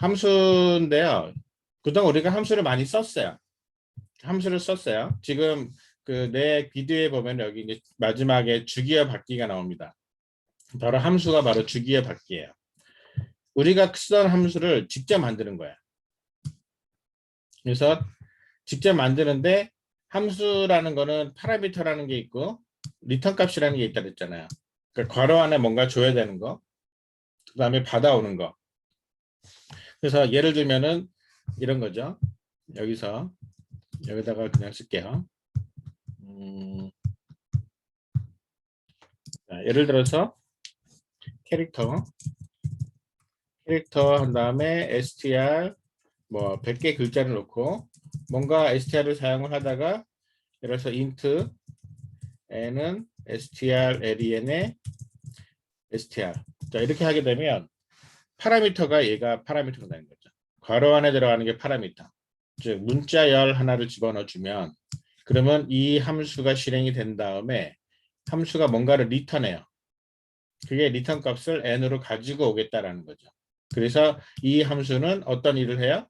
함수인데요. 그동안 우리가 함수를 많이 썼어요. 함수를 썼어요. 지금 그 내 비디오에 보면 여기 이제 마지막에 주기와 받기가 나옵니다. 바로 함수가 바로 주기와 받기예요. 우리가 쓰던 함수를 직접 만드는 거야. 그래서 직접 만드는데 함수라는 거는 파라미터라는 게 있고 리턴 값이라는 게 있다 그랬잖아요. 그러니까 괄호 안에 뭔가 줘야 되는 거. 그 다음에 받아오는 거. 그래서 예를 들면은 이런 거죠. 여기서 여기다가 그냥 쓸게요. 음, 자, 예를 들어서 캐릭터 캐릭터 한 다음에 str 뭐 100개 글자를 놓고 뭔가 str을 사용을 하다가 예를 들어서 int n은 str len에 str 자 이렇게 하게 되면 파라미터가 얘가 파라미터가 되는 거죠. 괄호 안에 들어가는 게 파라미터. 즉 문자 열 하나를 집어넣어 주면 그러면 이 함수가 실행이 된 다음에 함수가 뭔가를 리턴해요. 그게 리턴 값을 n으로 가지고 오겠다라는 거죠. 그래서 이 함수는 어떤 일을 해요?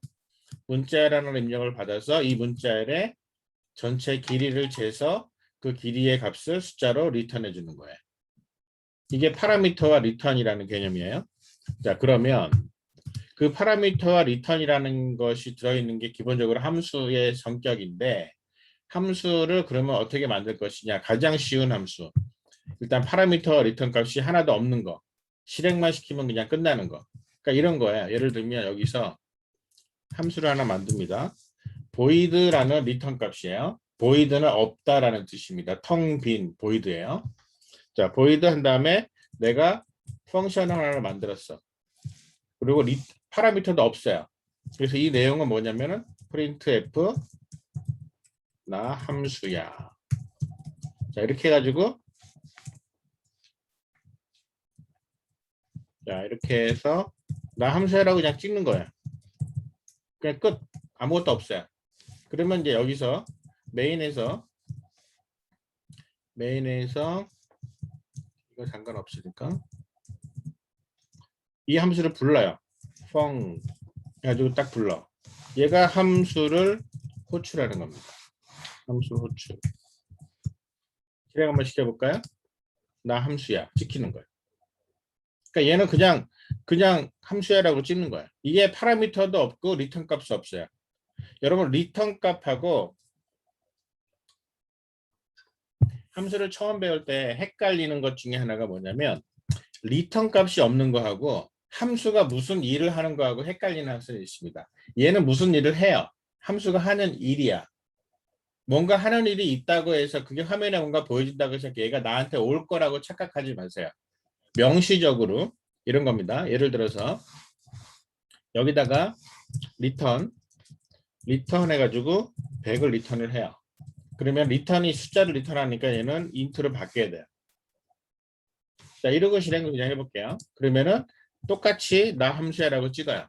문자라는 입력을 받아서 이 문자열의 전체 길이를 재서 그 길이의 값을 숫자로 리턴해 주는 거예요. 이게 파라미터와 리턴이라는 개념이에요. 자, 그러면 그 파라미터와 리턴이라는 것이 들어있는 게 기본적으로 함수의 성격인데 함수를 그러면 어떻게 만들 것이냐? 가장 쉬운 함수. 일단 파라미터 리턴 값이 하나도 없는 거. 실행만 시키면 그냥 끝나는 거. 그러니까 이런 거예요. 예를 들면 여기서 함수를 하나 만듭니다. void라는 리턴 값이에요. void는 없다라는 뜻입니다. 텅빈 void예요. 자 void 한 다음에 내가 펑션 하나를 만들었어 그리고 리, 파라미터도 없어요 그래서 이 내용은 뭐냐면은 printf 나 함수야. 자 이렇게 해가지고 자 이렇게 해서 나 함수야라고 그냥 찍는 거야. 그냥 끝 아무것도 없어요. 그러면 이제 여기서 메인에서 메인에서 이거 상관없으니까 이 함수를 불러요. 펑 해가지고 딱 불러. 얘가 함수를 호출하는 겁니다. 함수 호출. 실행 한번 시켜볼까요? 나 함수야. 찍히는 거예요. 그러니까 얘는 그냥 그냥 함수야라고 찍는 거야. 이게 파라미터도 없고 리턴 값도 없어요. 여러분 리턴 값하고 함수를 처음 배울 때 헷갈리는 것 중에 하나가 뭐냐면 리턴 값이 없는 거하고 함수가 무슨 일을 하는 거하고 헷갈리는 함수가 있습니다. 얘는 무슨 일을 해요? 함수가 하는 일이야. 뭔가 하는 일이 있다고 해서 그게 화면에 뭔가 보여진다고 해서 얘가 나한테 올 거라고 착각하지 마세요. 명시적으로 이런 겁니다. 예를 들어서 여기다가 리턴 리턴 해가지고 100을 리턴을 해요. 그러면 리턴이 숫자를 리턴하니까 얘는 인트로 바뀌어야 돼요. 자 이러고 실행을 그냥 해볼게요. 그러면은 똑같이 나 함수야라고 찍어요.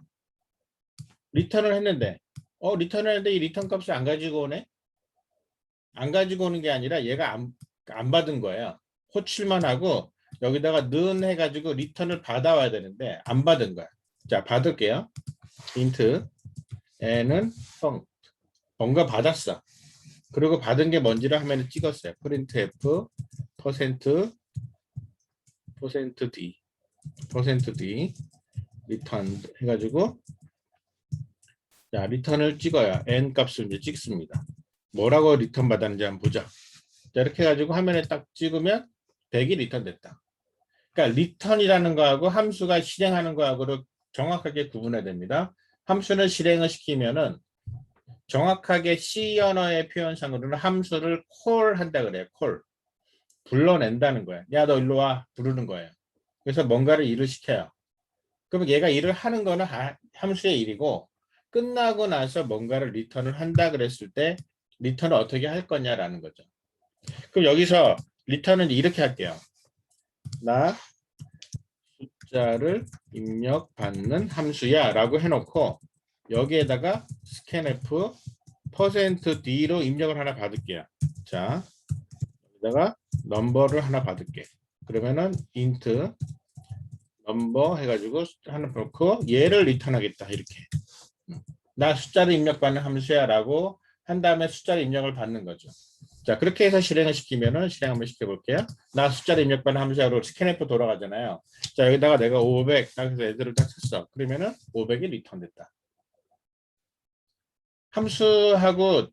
리턴을 했는데 어 리턴을 했는데 이 리턴 값을 안 가지고 오네? 안 가지고 오는 게 아니라 얘가 안, 안 받은 거예요. 호출만 하고 여기다가 는 해가지고 리턴을 받아와야 되는데 안 받은 거야. 자 받을게요. 인트 n은 성 뭔가 받았어. 그리고 받은 게 뭔지를 화면에 찍었어요. 프린트 f 퍼센트 d 퍼센트 d 리턴 해가지고 자 리턴을 찍어야 n 값을 이제 찍습니다. 뭐라고 리턴 받았는지 한번 보자. 자, 이렇게 해가지고 화면에 딱 찍으면 100이 리턴 됐다. 그러니까 리턴이라는 거하고 함수가 실행하는 거하고를 정확하게 구분해야 됩니다. 함수는 실행을 시키면은 정확하게 C 언어의 표현상으로는 함수를 콜 한다 그래요. 콜. 불러낸다는 거야. 야, 너 일로 와. 부르는 거예요. 그래서 뭔가를 일을 시켜요. 그러면 얘가 일을 하는 거는 하- 함수의 일이고 끝나고 나서 뭔가를 리턴을 한다 그랬을 때 리턴을 어떻게 할 거냐라는 거죠. 그럼 여기서 리턴은 이렇게 할게요. 나 숫자를 입력받는 함수야 라고 해놓고 여기에다가 scanf %d로 입력을 하나 받을게요. 자, 여기다가 넘버를 하나 받을게. 그러면은 int 넘버 해가지고 하나 넣고 얘를 리턴하겠다 이렇게 나 숫자를 입력받는 함수야 라고 한 다음에 숫자를 입력을 받는 거죠. 자 그렇게 해서 실행을 시키면은 실행 한번 시켜볼게요. 나 숫자를 입력받는 함수야로 스캔F 돌아가잖아요. 자 여기다가 내가 500딱 해서 애들을 딱 쳤어. 그러면은 500이 리턴 됐다. 함수하고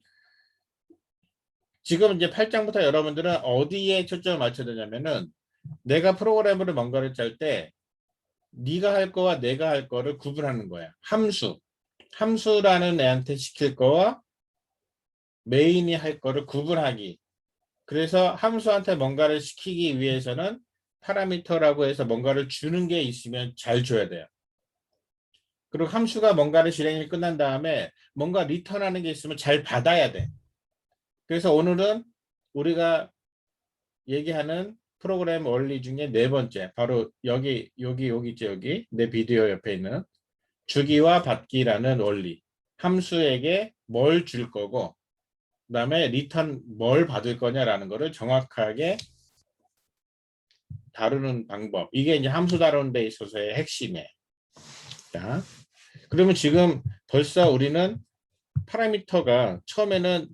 지금 이제 8장부터 여러분들은 어디에 초점을 맞춰야 되냐면은 내가 프로그램으로 뭔가를 짤 때 네가 할 거와 내가 할 거를 구분하는 거야. 함수. 함수라는 애한테 시킬 거와 메인이 할 거를 구분하기. 그래서 함수한테 뭔가를 시키기 위해서는 파라미터라고 해서 뭔가를 주는 게 있으면 잘 줘야 돼요. 그리고 함수가 뭔가를 실행이 끝난 다음에 뭔가 리턴하는 게 있으면 잘 받아야 돼. 그래서 오늘은 우리가 얘기하는 프로그램 원리 중에 네 번째 바로 여기 여기 여기 있죠 여기 내 비디오 옆에 있는 주기와 받기라는 원리 함수에게 뭘 줄 거고 그 다음에 리턴 뭘 받을 거냐라는 거를 정확하게 다루는 방법 이게 이제 함수 다루는 데 있어서의 핵심이에요. 자 그러면 지금 벌써 우리는 파라미터가 처음에는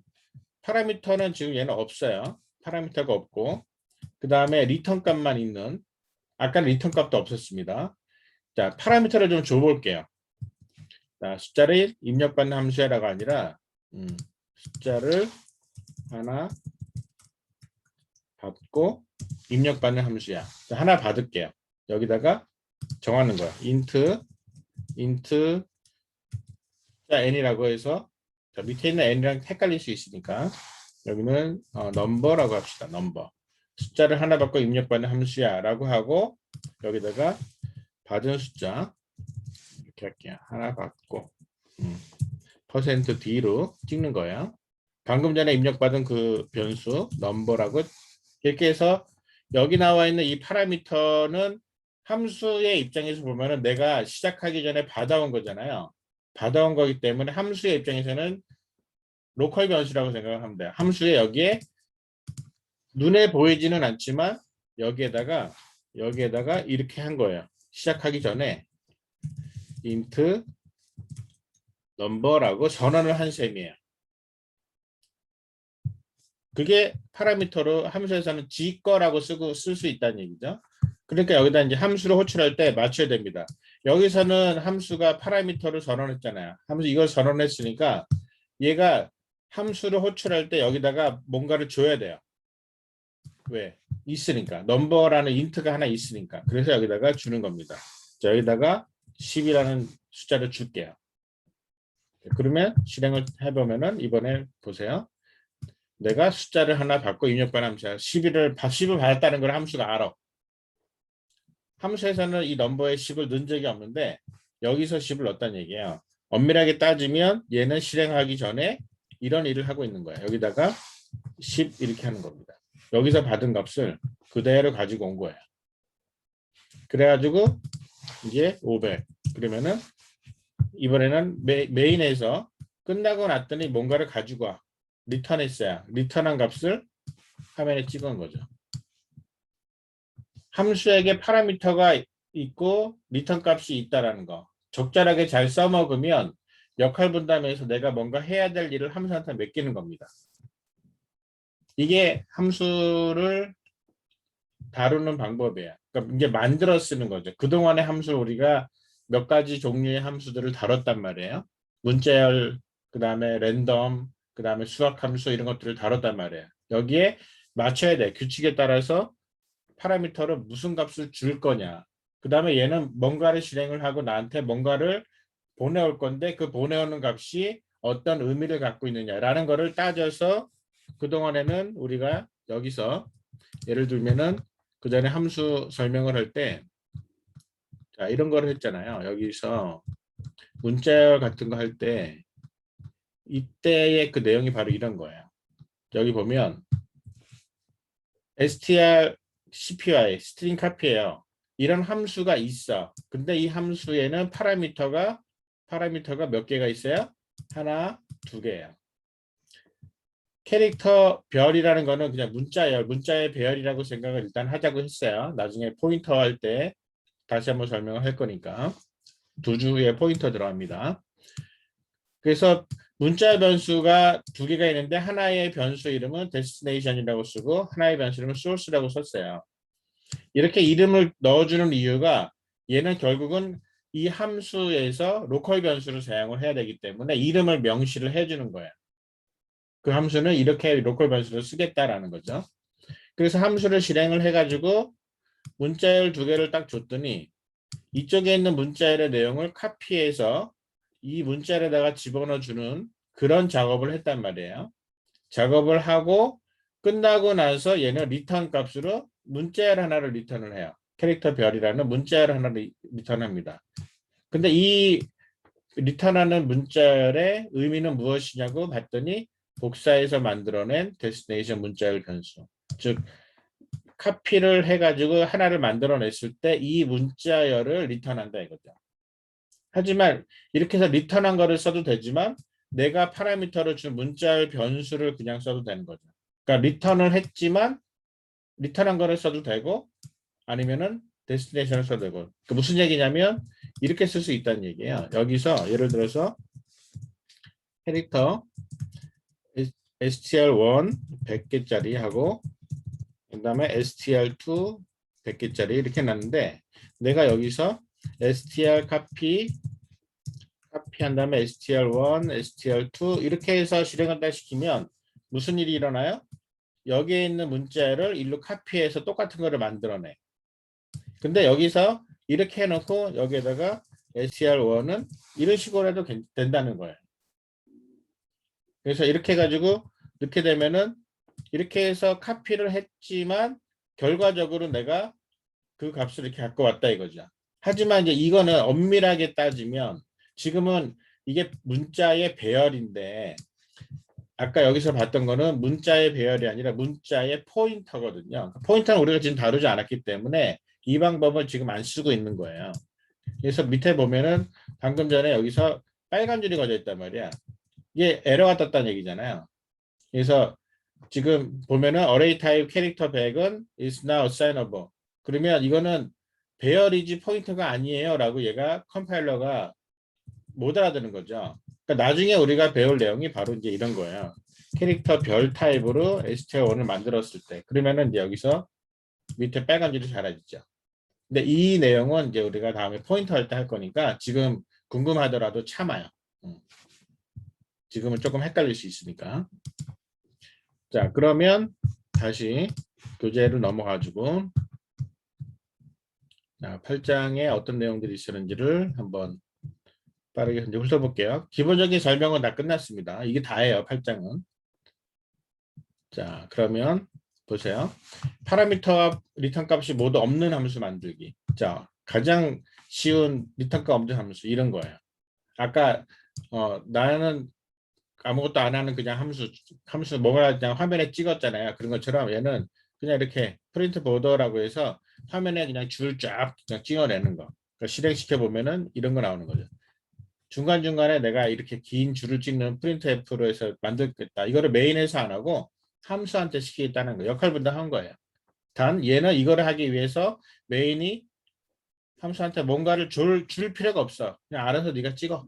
파라미터는 지금 얘는 없어요. 파라미터가 없고 그 다음에 리턴 값만 있는 아까 리턴 값도 없었습니다. 자 파라미터를 좀 줘볼게요. 자 숫자를 입력받는 함수야라가 아니라 음, 숫자를 하나 받고 입력받는 함수야. 자, 하나 받을게요. 여기다가 정하는 거야. int int 자 n이라고 해서 자, 밑에 있는 n이랑 헷갈릴 수 있으니까 여기는 어, 넘버라고 합시다. 넘버. 숫자를 하나 받고 입력받는 함수야라고 하고 여기다가 받은 숫자 이렇게 할게요. 하나 받고 음, 퍼센트 D로 찍는 거예요. 방금 전에 입력받은 그 변수 넘버라고 이렇게 해서 여기 나와 있는 이 파라미터는 함수의 입장에서 보면은 내가 시작하기 전에 받아온 거잖아요. 받아온 거기 때문에 함수의 입장에서는 로컬 변수라고 생각하면 돼요. 함수에 여기에 눈에 보이지는 않지만 여기에다가 여기에다가 이렇게 한 거예요. 시작하기 전에 int 넘버라고 전원을 한 셈이에요. 그게 파라미터로 함수에서는 지 거라고 쓰고 쓸 수 있다는 얘기죠. 그러니까 여기다 이제 함수를 호출할 때 맞춰야 됩니다. 여기서는 함수가 파라미터를 전원했잖아요. 함수 이걸 전원했으니까 얘가 함수를 호출할 때 여기다가 뭔가를 줘야 돼요. 왜? 있으니까. 넘버라는 인트가 하나 있으니까. 그래서 여기다가 주는 겁니다. 자, 여기다가 10이라는 숫자를 줄게요. 그러면 실행을 해보면은 이번에 보세요. 내가 숫자를 하나 받고 입력받는 함수야. 11을 10을 받았다는 걸 함수가 알아. 함수에서는 이 넘버에 10을 넣은 적이 없는데 여기서 10을 넣었다는 얘기예요. 엄밀하게 따지면 얘는 실행하기 전에 이런 일을 하고 있는 거야. 여기다가 10 이렇게 하는 겁니다. 여기서 받은 값을 그대로 가지고 온 거예요. 그래가지고 이제 500 그러면은 이번에는 메, 메인에서 끝나고 났더니 뭔가를 가지고 와. 리턴했어요. 리턴한 값을 화면에 찍은 거죠. 함수에게 파라미터가 있고 리턴 값이 있다라는 거. 적절하게 잘 써먹으면 역할 분담에서 내가 뭔가 해야 될 일을 함수한테 맡기는 겁니다. 이게 함수를 다루는 방법이에요. 그러니까 이제 만들어 쓰는 거죠. 그동안의 함수 우리가 몇 가지 종류의 함수들을 다뤘단 말이에요. 문자열, 그 다음에 랜덤, 그 다음에 수학 함수 이런 것들을 다뤘단 말이에요. 여기에 맞춰야 돼. 규칙에 따라서 파라미터를 무슨 값을 줄 거냐. 그 다음에 얘는 뭔가를 실행을 하고 나한테 뭔가를 보내올 건데 그 보내오는 값이 어떤 의미를 갖고 있느냐라는 거를 따져서 그동안에는 우리가 여기서 예를 들면은 그 전에 함수 설명을 할 때 자, 이런 거를 했잖아요. 여기서 문자열 같은 거 할 때 이때의 그 내용이 바로 이런 거예요. 여기 보면 str cpy 스트링 카피예요. 이런 함수가 있어. 근데 이 함수에는 파라미터가 파라미터가 몇 개가 있어요? 하나, 두 개예요. 캐릭터 별이라는 거는 그냥 문자열, 문자의 배열이라고 생각을 일단 하자고 했어요. 나중에 포인터 할 때 다시 한번 설명을 할 거니까 두주 후에 포인터 들어갑니다. 그래서 문자 변수가 두 개가 있는데 하나의 변수 이름은 destination이라고 쓰고 하나의 변수 이름은 source라고 썼어요. 이렇게 이름을 넣어주는 이유가 얘는 결국은 이 함수에서 로컬 변수를 사용을 해야 되기 때문에 이름을 명시를 해주는 거예요. 그 함수는 이렇게 로컬 변수를 쓰겠다라는 거죠. 그래서 함수를 실행을 해가지고 문자열 두 개를 딱 줬더니 이쪽에 있는 문자열의 내용을 카피해서 이 문자열에다가 집어넣어 주는 그런 작업을 했단 말이에요. 작업을 하고 끝나고 나서 얘는 리턴 값으로 문자열 하나를 리턴을 해요. 캐릭터 별이라는 문자열 하나를 리턴합니다. 근데 이 리턴하는 문자열의 의미는 무엇이냐고 봤더니 복사해서 만들어낸 데스티네이션 문자열 변수. 즉 카피를 해가지고 하나를 만들어냈을 때 이 문자열을 리턴한다 이거죠. 하지만 이렇게 해서 리턴한 거를 써도 되지만 내가 파라미터를 준 문자열 변수를 그냥 써도 되는 거죠. 그러니까 리턴을 했지만 리턴한 거를 써도 되고 아니면은 데스티네이션을 써도 되고 그 무슨 얘기냐면 이렇게 쓸 수 있다는 얘기예요. 여기서 예를 들어서 캐릭터 str1 100개짜리 하고 그다음에 str2 100개짜리 이렇게 놨는데 내가 여기서 str copy 카피한 다음에 str1, str2 이렇게 해서 실행한다 시키면 무슨 일이 일어나요? 여기에 있는 문자를 일로 카피해서 똑같은 거를 만들어내. 근데 여기서 이렇게 해놓고 여기에다가 str1은 이런 식으로 해도 괜- 된다는 거예요. 그래서 이렇게 해가지고 이렇게 되면은 이렇게 해서 카피를 했지만 결과적으로 내가 그 값을 이렇게 갖고 왔다 이거죠. 하지만 이제 이거는 엄밀하게 따지면 지금은 이게 문자의 배열인데 아까 여기서 봤던 거는 문자의 배열이 아니라 문자의 포인터거든요. 포인터는 우리가 지금 다루지 않았기 때문에 이 방법을 지금 안 쓰고 있는 거예요. 그래서 밑에 보면은 방금 전에 여기서 빨간 줄이 거져 있단 말이야. 이게 에러가 떴다는 얘기잖아요. 그래서 지금 보면은 array type 캐릭터 100은 is now assignable. 그러면 이거는 배열이지 포인터가 아니에요 라고 얘가 컴파일러가 못 알아듣는 거죠. 그러니까 나중에 우리가 배울 내용이 바로 이제 이런 거예요. 캐릭터 별 타입으로 str1을 만들었을 때 그러면은 이제 여기서 밑에 빨간 줄이 사라지죠. 근데 이 내용은 이제 우리가 다음에 포인터 할때 할 거니까 지금 궁금하더라도 참아요. 음. 지금은 조금 헷갈릴 수 있으니까. 자, 그러면 다시 교재를 넘어가지고 자, 8장에 어떤 내용들이 있었는지를 한번 빠르게 이제 훑어볼게요. 기본적인 설명은 다 끝났습니다. 이게 다예요, 8장은. 자, 그러면 보세요. 파라미터와 리턴 값이 모두 없는 함수 만들기. 자, 가장 쉬운 리턴 값 없는 함수 이런 거예요. 아까 어, 나는 아무것도 안 하는 그냥 함수 함수 뭐가 그냥 화면에 찍었잖아요. 그런 것처럼 얘는 그냥 이렇게 프린트 보더라고 해서 화면에 그냥 줄 쫙 그냥 찍어내는 거. 그러니까 실행시켜 보면은 이런 거 나오는 거죠. 중간 중간에 내가 이렇게 긴 줄을 찍는 프린트 F로 해서 만들겠다. 이거를 메인에서 안 하고 함수한테 시키겠다는 거. 역할 분담한 거예요. 단 얘는 이거를 하기 위해서 메인이 함수한테 뭔가를 줄, 줄 필요가 없어. 그냥 알아서 네가 찍어.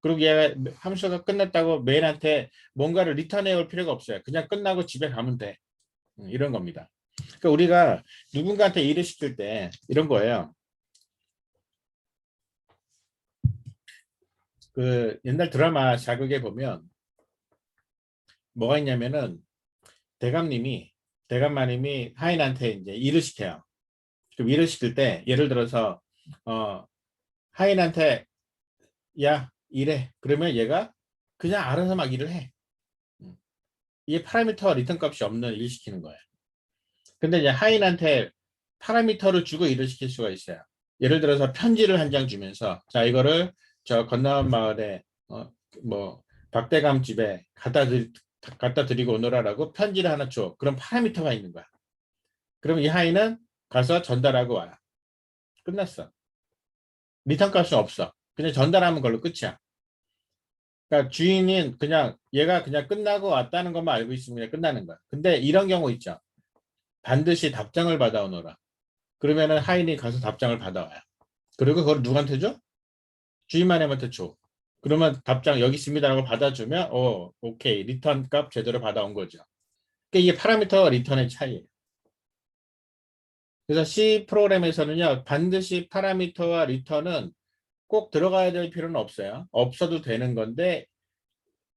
그리고 얘가 함수가 끝났다고 메인한테 뭔가를 리턴해 올 필요가 없어요. 그냥 끝나고 집에 가면 돼. 음, 이런 겁니다. 그러니까 우리가 누군가한테 일을 시킬 때 이런 거예요. 그 옛날 드라마 자극에 보면 뭐가 있냐면은 대감님이 대감마님이 하인한테 이제 일을 시켜요. 그럼 일을 시킬 때 예를 들어서 어 하인한테 야 일해 그러면 얘가 그냥 알아서 막 일을 해. 음. 이게 파라미터 리턴 값이 없는 일 시키는 거예요. 근데 이제 하인한테 파라미터를 주고 일을 시킬 수가 있어요. 예를 들어서 편지를 한 장 주면서 자 이거를 저 건너온 마을에 어, 뭐 박대감 집에 갖다 드 갖다 드리고 오너라라고 편지를 하나 줘. 그럼 파라미터가 있는 거야. 그럼 이 하인은 가서 전달하고 와요. 끝났어. 리턴 값은 없어. 그냥 전달하면 걸로 끝이야. 그러니까 주인은 그냥 얘가 그냥 끝나고 왔다는 것만 알고 있으면 그냥 끝나는 거야. 근데 이런 경우 있죠. 반드시 답장을 받아오너라. 그러면은 하인이 가서 답장을 받아와요. 그리고 그걸 누구한테 줘? 주인마님한테 줘. 그러면 답장 여기 있습니다라고 받아주면 어 오케이 리턴 값 제대로 받아온 거죠. 그러니까 이게 파라미터와 리턴의 차이예요. 그래서 C 프로그램에서는요 반드시 파라미터와 리턴은 꼭 들어가야 될 필요는 없어요. 없어도 되는 건데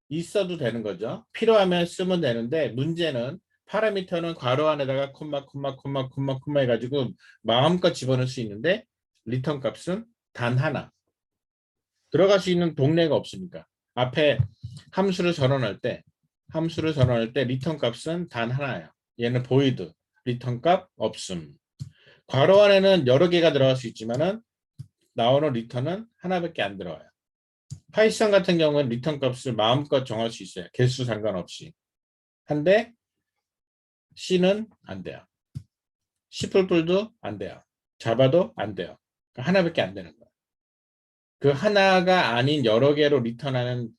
있어도 되는 거죠. 필요하면 쓰면 되는데 문제는 파라미터는 괄호 안에다가 콤마 콤마 콤마 콤마 콤마 해가지고 마음껏 집어넣을 수 있는데 리턴 값은 단 하나 들어갈 수 있는 동네가 없으니까 앞에 함수를 전환할 때 함수를 전환할 때 리턴 값은 단 하나예요. 얘는 보이드 리턴 값 없음. 괄호 안에는 여러 개가 들어갈 수 있지만은 나오는 리턴은 하나밖에 안 들어와요. 파이썬 같은 경우는 리턴 값을 마음껏 정할 수 있어요. 개수 상관없이. 한데 C는 안 돼요. C++도 안 돼요. 자바도 안 돼요. 그러니까 하나밖에 안 되는 거예요. 그 하나가 아닌 여러 개로 리턴하는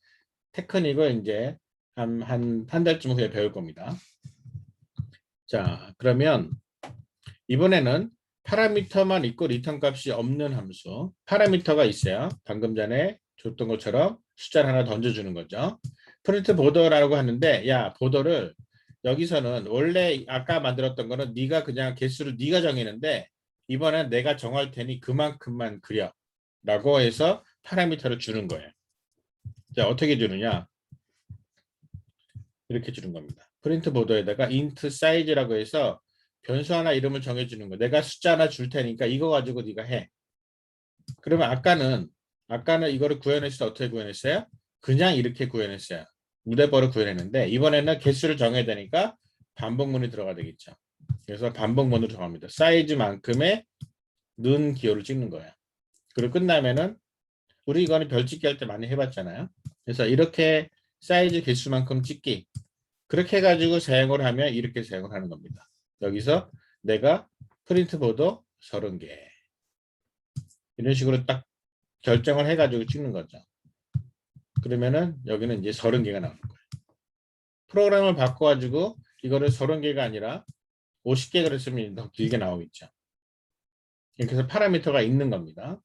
테크닉을 이제 한, 한, 한 달쯤 후에 배울 겁니다. 자, 그러면 이번에는 파라미터만 있고 리턴 값이 없는 함수. 파라미터가 있어요. 방금 전에 줬던 것처럼 숫자를 하나 던져주는 거죠. 프린트 보더라고 하는데, 야, 보더를 여기서는 원래 아까 만들었던 거는 네가 그냥 개수를 네가 정했는데 이번엔 내가 정할 테니 그만큼만 그려 라고 해서 파라미터를 주는 거예요. 자 어떻게 주느냐 이렇게 주는 겁니다. 프린트 보더에다가 int 사이즈라고 해서 변수 하나 이름을 정해주는 거. 내가 숫자 하나 줄 테니까 이거 가지고 네가 해. 그러면 아까는 아까는 이거를 구현했을 때 어떻게 구현했어요? 그냥 이렇게 구현했어요. 무대벌을 구현했는데 이번에는 개수를 정해야 되니까 반복문이 들어가 되겠죠. 그래서 반복문으로 정합니다. 사이즈만큼의 는 기호를 찍는 거예요. 그리고 끝나면은 우리 이거는 별짓기 할 때 많이 해봤잖아요. 그래서 이렇게 사이즈 개수만큼 찍기 그렇게 해가지고 사용을 하면 이렇게 사용을 하는 겁니다. 여기서 내가 프린트 보드 30개 이런 식으로 딱 결정을 해가지고 찍는 거죠. 그러면은 여기는 이제 30개가 나오는 거예요. 프로그램을 바꿔가지고 이거를 30개가 아니라 50개 그랬으면 더 길게 나오겠죠. 그래서 파라미터가 있는 겁니다.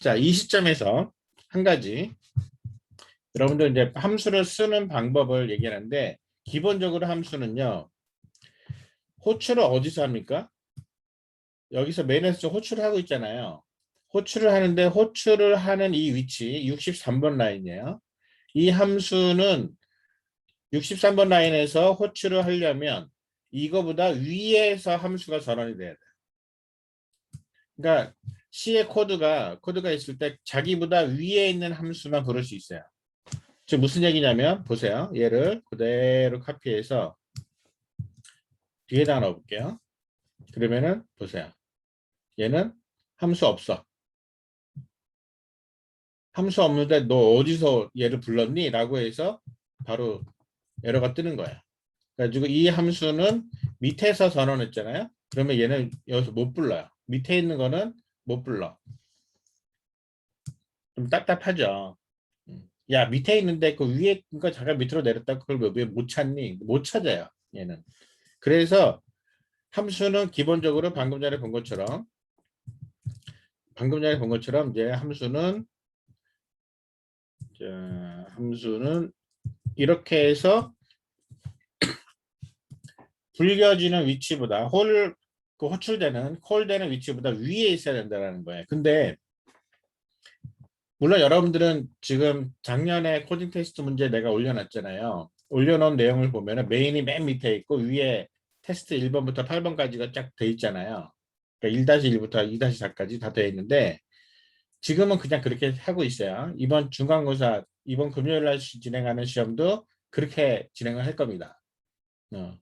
자, 이 시점에서 한 가지 여러분들 이제 함수를 쓰는 방법을 얘기하는데 기본적으로 함수는요. 호출을 어디서 합니까? 여기서 메인에서 호출을 하고 있잖아요. 호출을 하는데 호출을 하는 이 위치 63번 라인이에요. 이 함수는 63번 라인에서 호출을 하려면 이거보다 위에서 함수가 전환이 돼야 돼요. 그러니까 C의 코드가 코드가 있을 때 자기보다 위에 있는 함수만 부를 수 있어요. 즉 무슨 얘기냐면 보세요. 얘를 그대로 카피해서 뒤에다 넣어볼게요. 그러면은 보세요. 얘는 함수 없어. 함수 없는데 너 어디서 얘를 불렀니? 라고 해서 바로 에러가 뜨는 거야. 그래가지고 이 함수는 밑에서 전원했잖아요. 그러면 얘는 여기서 못 불러요. 밑에 있는 거는 못 불러. 좀 답답하죠. 음. 야 밑에 있는데 그 위에 거 잠깐 밑으로 내렸다 그걸 왜 못 찾니? 못 찾아요. 얘는. 그래서 함수는 기본적으로 방금 전에 본 것처럼 방금 전에 본 것처럼 이제 함수는 자, 함수는 이렇게 해서 불겨지는 위치보다 홀, 그 호출되는 콜되는 위치보다 위에 있어야 된다는 거예요. 근데 물론 여러분들은 지금 작년에 코딩 테스트 문제 내가 올려놨잖아요. 올려놓은 내용을 보면 메인이 맨 밑에 있고 위에 테스트 1번부터 8번까지가 쫙 돼 있잖아요. 그러니까 1-1부터 2-4까지 다 되어 있는데 지금은 그냥 그렇게 하고 있어요. 이번 중간고사 이번 금요일 날 시- 진행하는 시험도 그렇게 진행을 할 겁니다. 어.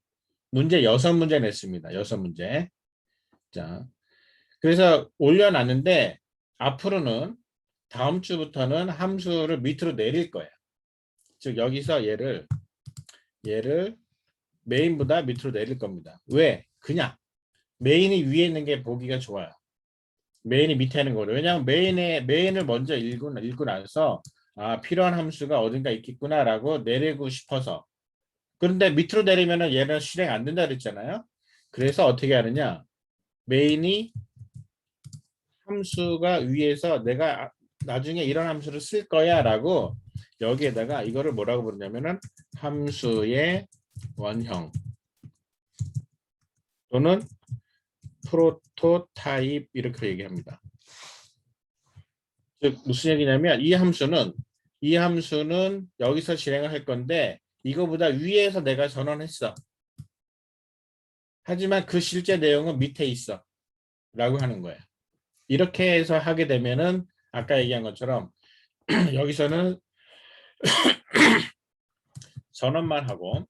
문제 여섯 문제 냈습니다. 여섯 문제. 자, 그래서 올려놨는데 앞으로는 다음 주부터는 함수를 밑으로 내릴 거예요. 즉 여기서 얘를 얘를 메인보다 밑으로 내릴 겁니다. 왜? 그냥 메인이 위에 있는 게 보기가 좋아요. 메인이 밑에 있는 거를. 왜냐하면 메인에 메인을 먼저 읽고 읽고 나서 아 필요한 함수가 어딘가 있겠구나라고 내리고 싶어서. 그런데 밑으로 내리면은 얘는 실행 안 된다 그랬잖아요. 그래서 어떻게 하느냐? 메인이 함수가 위에서 내가 아- 나중에 이런 함수를 쓸 거야 라고 여기에다가 이거를 뭐라고 부르냐면은 함수의 원형 또는 프로토타입 이렇게 얘기합니다. 즉 무슨 얘기냐면 이 함수는 이 함수는 여기서 실행을 할 건데 이거보다 위에서 내가 전원했어. 하지만 그 실제 내용은 밑에 있어. 라고 하는 거예요. 이렇게 해서 하게 되면은 아까 얘기한 것처럼 여기서는 전원만 하고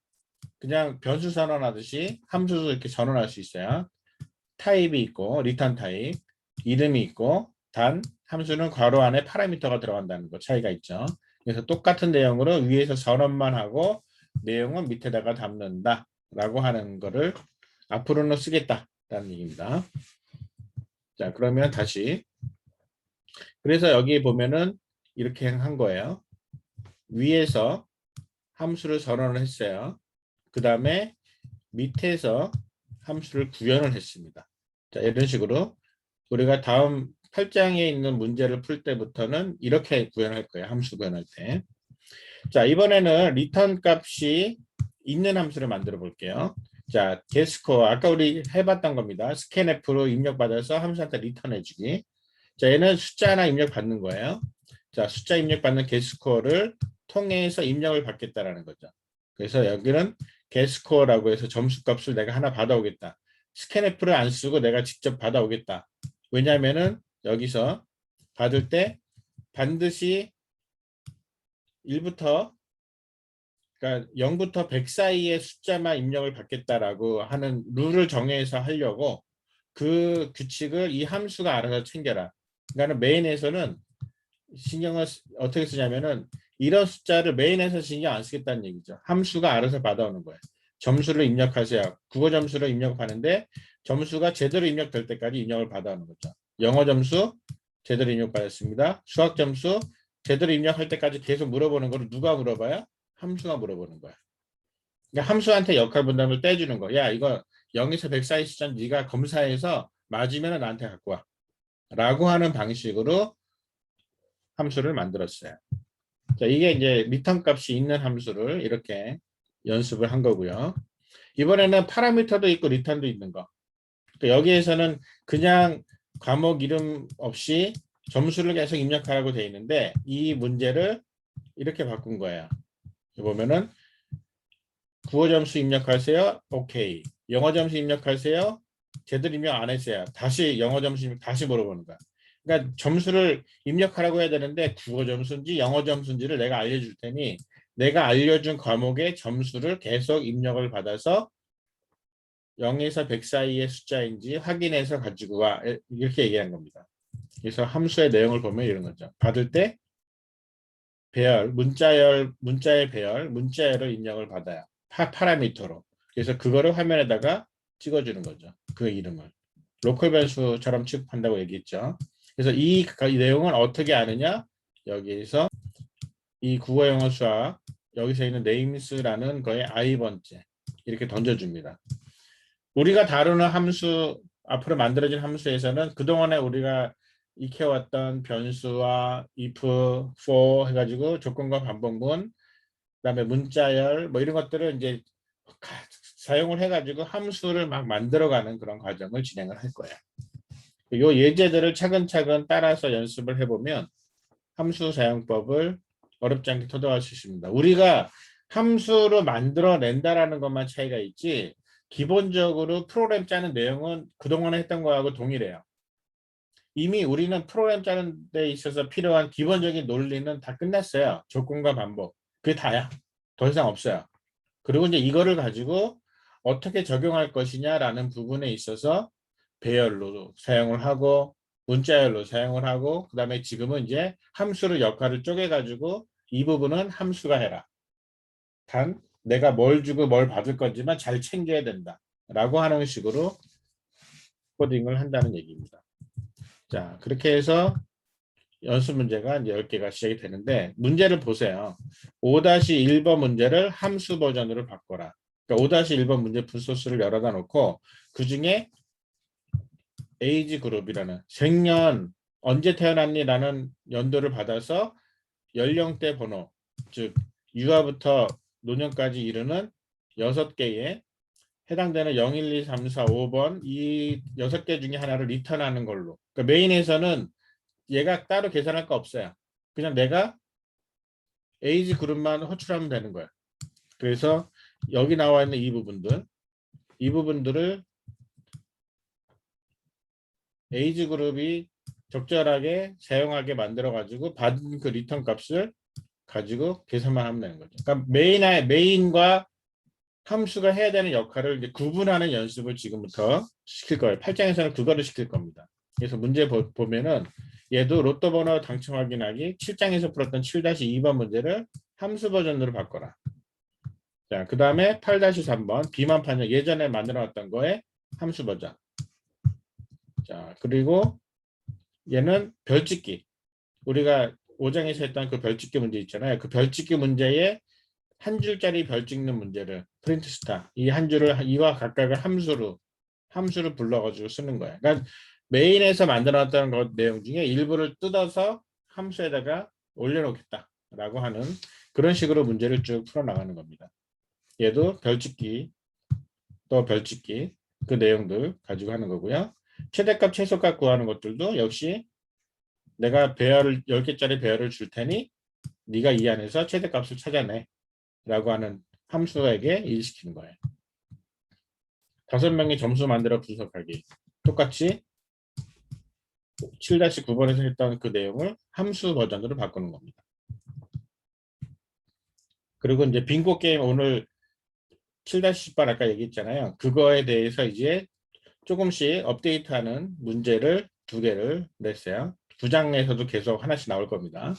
그냥 변수 전원하듯이 함수도 이렇게 전원할 수 있어요. 타입이 있고 리턴 타입, 이름이 있고 단 함수는 괄호 안에 파라미터가 들어간다는 거 차이가 있죠. 그래서 똑같은 내용으로 위에서 전원만 하고 내용은 밑에다가 담는다 라고 하는 거를 앞으로는 쓰겠다라는 얘기입니다. 자 그러면 다시 그래서 여기 보면은 이렇게 한 거예요. 위에서 함수를 전원을 했어요. 그 다음에 밑에서 함수를 구현을 했습니다. 자, 이런 식으로 우리가 다음 8장에 있는 문제를 풀 때부터는 이렇게 구현할 거예요. 함수 구현할 때. 자, 이번에는 리턴 값이 있는 함수를 만들어 볼게요. 자, 게스코 아까 우리 해봤던 겁니다. 스캔F로 입력받아서 함수한테 리턴해주기. 자, 얘는 숫자 하나 입력받는 거예요. 자, 숫자 입력받는 게스코어를 통해서 입력을 받겠다라는 거죠. 그래서 여기는 게스코어라고 해서 점수값을 내가 하나 받아오겠다. 스캔F를 안 쓰고 내가 직접 받아오겠다. 왜냐하면은 여기서 받을 때 반드시 1부터 그러니까 0부터 100 사이의 숫자만 입력을 받겠다라고 하는 룰을 정해서 하려고 그 규칙을 이 함수가 알아서 챙겨라. 그러니까 메인에서는 신경을 쓰- 어떻게 쓰냐면은 이런 숫자를 메인에서 신경 안 쓰겠다는 얘기죠. 함수가 알아서 받아오는 거예요. 점수를 입력하세요. 국어 점수를 입력하는데 점수가 제대로 입력될 때까지 입력을 받아오는 거죠. 영어 점수 제대로 입력받았습니다. 수학 점수 제대로 입력할 때까지 계속 물어보는 거를 누가 물어봐요? 함수가 물어보는 거야. 그러니까 함수한테 역할 분담을 떼주는 거. 야 이거 0에서 100 사이 숫자 네가 검사해서 맞으면 나한테 갖고 와. 라고 하는 방식으로 함수를 만들었어요. 자, 이게 이제 리턴 값이 있는 함수를 이렇게 연습을 한 거고요. 이번에는 파라미터도 있고 리턴도 있는 거. 그러니까 여기에서는 그냥 과목 이름 없이 점수를 계속 입력하라고 돼 있는데 이 문제를 이렇게 바꾼 거예요. 보면은 국어 점수 입력하세요. 오케이. 영어 점수 입력하세요. 제대로 입력 안 했어요. 다시 영어 점수 입력 다시 물어보는 거야. 그러니까 점수를 입력하라고 해야 되는데 국어 점수인지 영어 점수인지를 내가 알려줄 테니 내가 알려준 과목의 점수를 계속 입력을 받아서 0에서 100 사이의 숫자인지 확인해서 가지고 와 이렇게 얘기한 겁니다. 그래서 함수의 내용을 보면 이런 거죠. 받을 때 배열, 문자열, 문자의 배열, 문자열을 입력을 받아요. 파, 파라미터로. 그래서 그거를 화면에다가 찍어주는 거죠. 그 이름을. 로컬 변수처럼 취급한다고 얘기했죠. 그래서 이, 이 내용은 어떻게 아느냐? 여기에서 이 국어 영어 수학 여기서 있는 네임스라는 거의 i번째 이렇게 던져줍니다. 우리가 다루는 함수 앞으로 만들어진 함수에서는 그동안에 우리가 익혀왔던 변수와 if, for 해가지고 조건과 반복문 그다음에 문자열 뭐 이런 것들을 이제 가- 사용을 해가지고 함수를 막 만들어가는 그런 과정을 진행을 할 거예요. 요 예제들을 차근차근 따라서 연습을 해보면 함수 사용법을 어렵지 않게 토도할 수 있습니다. 우리가 함수를 만들어낸다라는 것만 차이가 있지 기본적으로 프로그램 짜는 내용은 그동안에 했던 거하고 동일해요. 이미 우리는 프로그램 짜는 데 있어서 필요한 기본적인 논리는 다 끝났어요. 조건과 반복. 그게 다야. 더 이상 없어요. 그리고 이제 이거를 가지고 어떻게 적용할 것이냐라는 부분에 있어서 배열로 사용을 하고 문자열로 사용을 하고 그 다음에 지금은 이제 함수를 역할을 쪼개 가지고 이 부분은 함수가 해라. 단 내가 뭘 주고 뭘 받을 건지만 잘 챙겨야 된다. 라고 하는 식으로 코딩을 한다는 얘기입니다. 자, 그렇게 해서 연습 문제가 이제 10개가 시작이 되는데 문제를 보세요. 5-1번 문제를 함수 버전으로 바꿔라. 그러니까 5-1번 문제 분소수를 열어다 놓고 그 중에 에이지 그룹이라는 생년 언제 태어났니라는 연도를 받아서 연령대 번호 즉 유아부터 노년까지 이르는 여섯 개의 해당되는 0, 1, 2, 3, 4, 5번 이 여섯 개 중에 하나를 리턴하는 걸로. 그러니까 메인에서는 얘가 따로 계산할 거 없어요. 그냥 내가 에이지 그룹만 호출하면 되는 거야. 그래서 여기 나와 있는 이 부분들, 이 부분들을 에이지 그룹이 적절하게 사용하게 만들어 가지고 받은 그 리턴 값을 가지고 계산만 하면 되는 거죠. 그러니까 메인의 메인과 함수가 해야 되는 역할을 이제 구분하는 연습을 지금부터 시킬 거예요. 8장에서는 그거를 시킬 겁니다. 그래서 문제 보, 보면은 얘도 로또 번호 당첨 확인하기 7장에서 풀었던 7-2번 문제를 함수 버전으로 바꿔라. 자, 그 다음에 8-3번 비만 판정 예전에 만들어 놨던 거에 함수 버전. 자, 그리고 얘는 별짓기. 우리가 5장에서 했던 그 별짓기 문제 있잖아요. 그 별짓기 문제에 한 줄짜리 별 찍는 문제를 프린트 스타 이 한 줄을 이와 각각을 함수로 함수를 불러가지고 쓰는 거야. 그러니까 메인에서 만들어놨던 것 내용 중에 일부를 뜯어서 함수에다가 올려놓겠다라고 하는 그런 식으로 문제를 쭉 풀어나가는 겁니다. 얘도 별짓기 또 별짓기 그 내용들 가지고 하는 거고요. 최대값 최소값 구하는 것들도 역시 내가 배열을 10개짜리 배열을 줄 테니 네가 이 안에서 최대값을 찾아내 라고 하는 함수에게 일시키는 거예요. 다섯 명이 점수 만들어 분석하기. 똑같이 7-9번에서 했던 그 내용을 함수 버전으로 바꾸는 겁니다. 그리고 이제 빙고 게임 오늘 7-10번 아까 얘기했잖아요. 그거에 대해서 이제 조금씩 업데이트하는 문제를 두 개를 냈어요. 두 장에서도 계속 하나씩 나올 겁니다.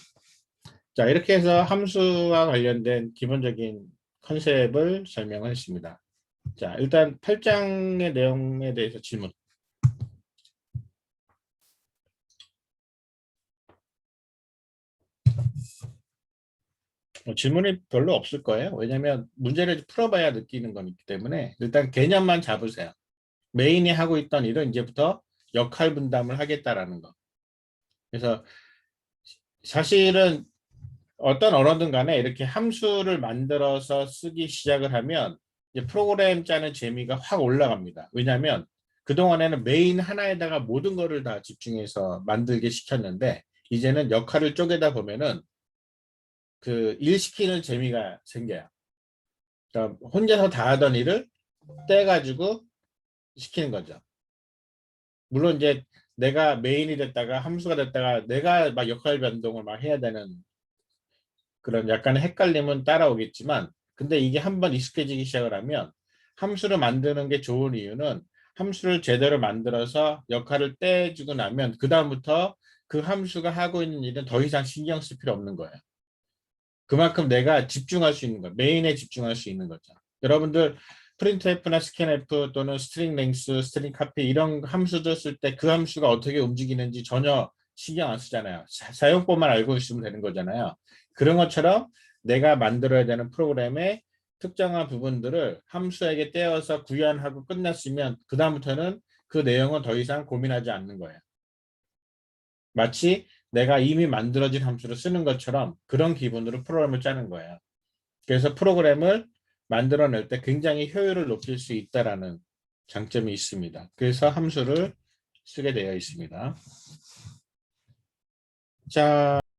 자, 이렇게 해서 함수와 관련된 기본적인 컨셉을 설명을 했습니다. 자, 일단 8장의 내용에 대해서 질문. 어, 질문이 별로 없을 거예요. 왜냐하면 문제를 풀어봐야 느끼는 거기 때문에 일단 개념만 잡으세요. 메인이 하고 있던 일은 이제부터 역할 분담을 하겠다라는 거. 그래서 사실은 어떤 언어든 간에 이렇게 함수를 만들어서 쓰기 시작을 하면 프로그램 짜는 재미가 확 올라갑니다. 왜냐하면 그동안에는 메인 하나에다가 모든 거를 다 집중해서 만들게 시켰는데 이제는 역할을 쪼개다 보면은 그 일 시키는 재미가 생겨요. 그러니까 혼자서 다 하던 일을 떼가지고 시키는 거죠. 물론 이제 내가 메인이 됐다가 함수가 됐다가 내가 막 역할 변동을 막 해야 되는 그런 약간의 헷갈림은 따라오겠지만 근데 이게 한번 익숙해지기 시작을 하면 함수를 만드는 게 좋은 이유는 함수를 제대로 만들어서 역할을 떼주고 나면 그 다음부터 그 함수가 하고 있는 일은 더 이상 신경 쓸 필요 없는 거예요. 그만큼 내가 집중할 수 있는 거예요. 메인에 집중할 수 있는 거죠. 여러분들 프린트F나 스캔F 또는 스트링 랭스, 스트링 카피 이런 함수들 쓸 때 그 함수가 어떻게 움직이는지 전혀 신경 안 쓰잖아요. 사- 사용법만 알고 있으면 되는 거잖아요. 그런 것처럼 내가 만들어야 되는 프로그램의 특정한 부분들을 함수에게 떼어서 구현하고 끝났으면 그 다음부터는 그 내용은 더 이상 고민하지 않는 거예요. 마치 내가 이미 만들어진 함수를 쓰는 것처럼 그런 기분으로 프로그램을 짜는 거예요. 그래서 프로그램을 만들어낼 때 굉장히 효율을 높일 수 있다라는 장점이 있습니다. 그래서 함수를 쓰게 되어 있습니다. 자.